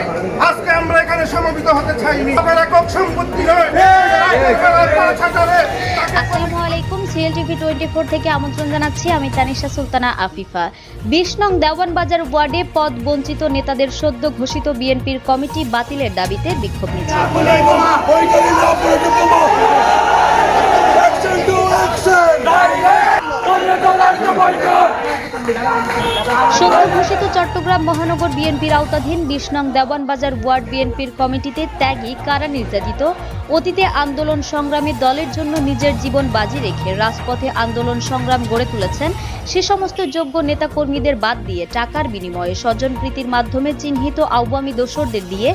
চাই। আজকে আমরা এখানে সমবেত হতে চাইনি। আমার একক সম্পত্তি নয়। আসসালামু আলাইকুম সিএল টিভি টোয়েন্টি ফোর থেকে আমন্ত্রণ জানাচ্ছি আমি তানিশা সুলতানা আফিফা। বিশ নং দেওয়ান বাজার ওয়ার্ডে পদ বঞ্চিত নেতাদের সদ্য ঘোষিত বিএনপির কমিটি বাতিলের দাবিতে বিক্ষোভ মিছিল। সদ্য ঘোষিত চট্টগ্রাম মহানগর বিএনপির আওতাধীন বিশ নং দেওয়ানবাজার ওয়ার্ড বিএনপির কমিটিতে ত্যাগী কারা নির্যাতিত? অতীতে আন্দোলন সংগ্রামে দলের জন্য নিজের জীবন বাজি রেখে রাজপথে আন্দোলন সংগ্রাম গড়ে তুলেছেন, সে সমস্ত যোগ্য নেতাকর্মীদের বাদ দিয়ে টাকার বিনিময়ে স্বজনপ্রীতির মাধ্যমে চিহ্নিত আওয়ামী দোসরদের দিয়ে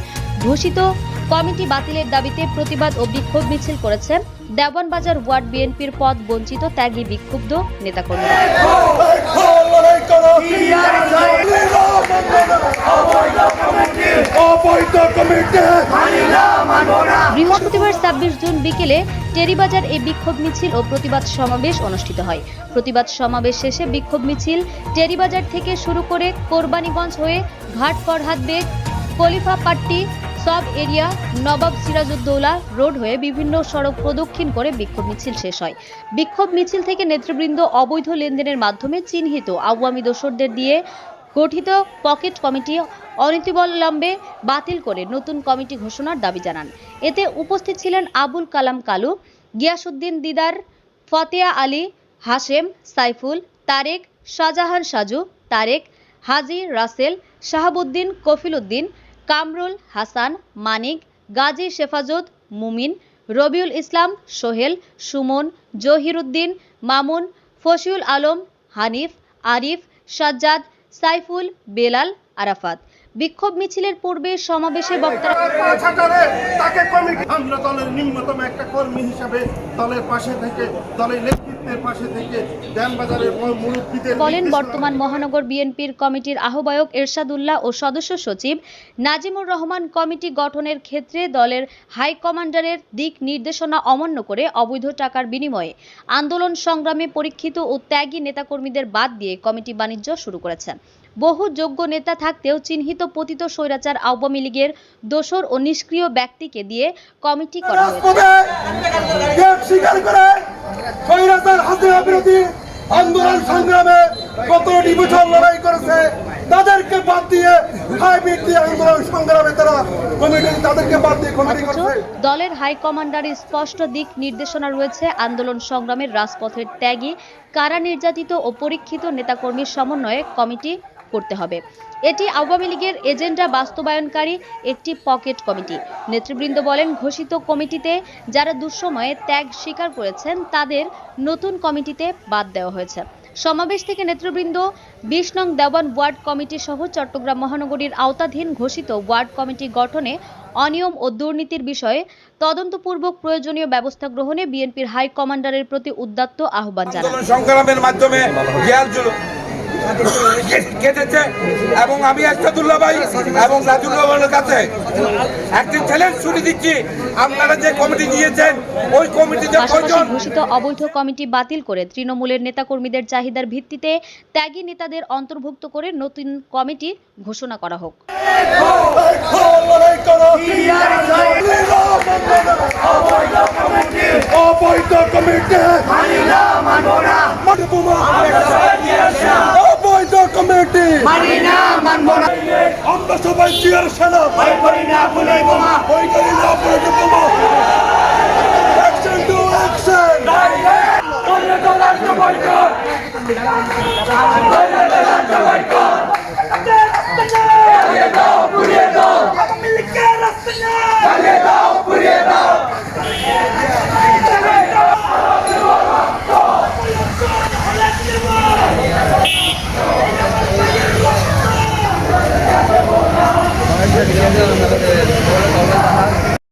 ঘোষিত কমিটি বাতিলের দাবিতে প্রতিবাদ ও বিক্ষোভ মিছিল করেছেন দেওয়ানবাজার ওয়ার্ড বিএনপির পদ বঞ্চিত ত্যাগী বিক্ষুব্ধ নেতাকর্মীরা। বৃহস্পতিবার ছাব্বিশ জুন বিকেলে টেরিবাজার এই বিক্ষোভ মিছিল ও প্রতিবাদ সমাবেশ অনুষ্ঠিত হয়। প্রতিবাদ সমাবেশ শেষে বিক্ষোভ মিছিল টেরিবাজার থেকে শুরু করে কোরবানিগঞ্জ হয়ে ঘাট ফরহাদ বেগ কলিফা পাট্টি সব এরিয়া, নবাব সিরাজউদ্দৌলা রোড হয়ে বিভিন্ন সড়ক প্রদক্ষিণ করে বিক্ষোভ মিছিল শেষ হয়। বিক্ষোভ মিছিল থেকে নেতৃবৃন্দ অবৈধ লেনদেনের মাধ্যমে চিহ্নিত আওয়ামী দোসরদের দিয়ে গঠিত পকেট কমিটি অনীতিবলম্বে বাতিল করে নতুন কমিটি ঘোষণার দাবি জানান। এতে উপস্থিত ছিলেন আবুল কালাম কালু গিয়াসুদ্দিন দিদার, ফতেয়া আলী, হাশেম, সাইফুল, তারেক, শাহজাহান সাজু, তারেক, হাজি রাসেল, শাহাবুদ্দিন, কফিলউদ্দিন কামরুল, হাসান, মানিক, গাজী শেফাজত মুমিন, রবিউল ইসলাম, সোহেল, সুমন, জহিরুদ্দিন, মামুন, ফসিউল আলম, হানিফ, আরিফ, সাজ্জাদ, সাইফুল, বেলাল, আরাফাত। বিক্ষোভ মিছিলের পূর্বে সমাবেশে বক্তারা বলেন বর্তমান মহানগর বিএনপির কমিটির আহ্বায়ক এরশাদুল্লাহ ও সদস্য সচিব নাজিমুর রহমান কমিটি গঠনের ক্ষেত্রে দলের হাইকমান্ডারের দিক নির্দেশনা অমান্য করে অবৈধ টাকার বিনিময়ে আন্দোলন সংগ্রামে পরীক্ষিত ও ত্যাগী নেতাকর্মীদের বাদ দিয়ে কমিটি বাণিজ্য শুরু করেছেন। বহু যোগ্য নেতা থাকতেও চিহ্নিত পতিত স্বৈরাচার আওয়ামী লীগের দোসর ও নিষ্ক্রিয় ব্যক্তিকে দিয়ে কমিটি করা হয়েছে। স্বৈরাচার হাসিনা বিরোধী আন্দোলন সংগ্রামে কতটি বছর লড়াই করেছে তাদেরকে বাদ দিয়ে হাইব্রিড দিয়ে আন্দোলন সংগ্রামে তারা কমিটি তাদেরকে বাদ দিয়ে কমিটি করছে। দলের স্পষ্ট দিক নির্দেশনা রয়েছে আন্দোলন সংগ্রামের রাজপথের ত্যাগী কারা নির্যাতিত ও পরীক্ষিত নেতাকর্মীর সমন্বয়ে কমিটি করতে হবে। এটি আওয়ামী লীগের এজেন্ডা বাস্তবায়নকারী একটি পকেট কমিটি। নেতৃবৃন্দ বলেন, ঘোষিত কমিটিতে যারা দুঃসময়ে ত্যাগ স্বীকার করেছেন, তাদের নতুন কমিটিতে বাদ দেওয়া হয়েছে। সমাবেশ থেকে নেতৃবৃন্দ বিশ নং দেওয়ান ওয়ার্ড কমিটি সহ চট্টগ্রাম মহানগরীর আওতাধীন ঘোষিত ওয়ার্ড কমিটি গঠনে অনিয়ম ও দুর্নীতির বিষয়ে তদন্তপূর্বক প্রয়োজনীয় ব্যবস্থা গ্রহণে বিএনপির হাই কমান্ডারের প্রতি উদ্যত্ত আহ্বান জানান। সংগ্রামের মাধ্যমে কেটেছে এবং আমি আসাদুল্লাহ ভাই এবং রাজুল্লাহ ভাইয়ের কাছে একটি চ্যালেঞ্জ শুনে দিচ্ছি। আপনারা যে কমিটি দিয়েছেন ওই কমিটিতে কয়জন? ঘোষিত অবৈধ কমিটি বাতিল করে তৃণমূলের নেতাকর্মীদের চাহিদার ভিত্তিতে ত্যাগী নেতাদের অন্তর্ভুক্ত করে নতুন কমিটি ঘোষণা করা হোক। অবৈধ কমিটি মাটি বোমা। অবৈধ কমিটি আমরা সবাই সেনা বই করি না ভুলে বোমা ভয় করি না ভুলে বোমা অ্যাকশন টু অ্যাকশন なるほど。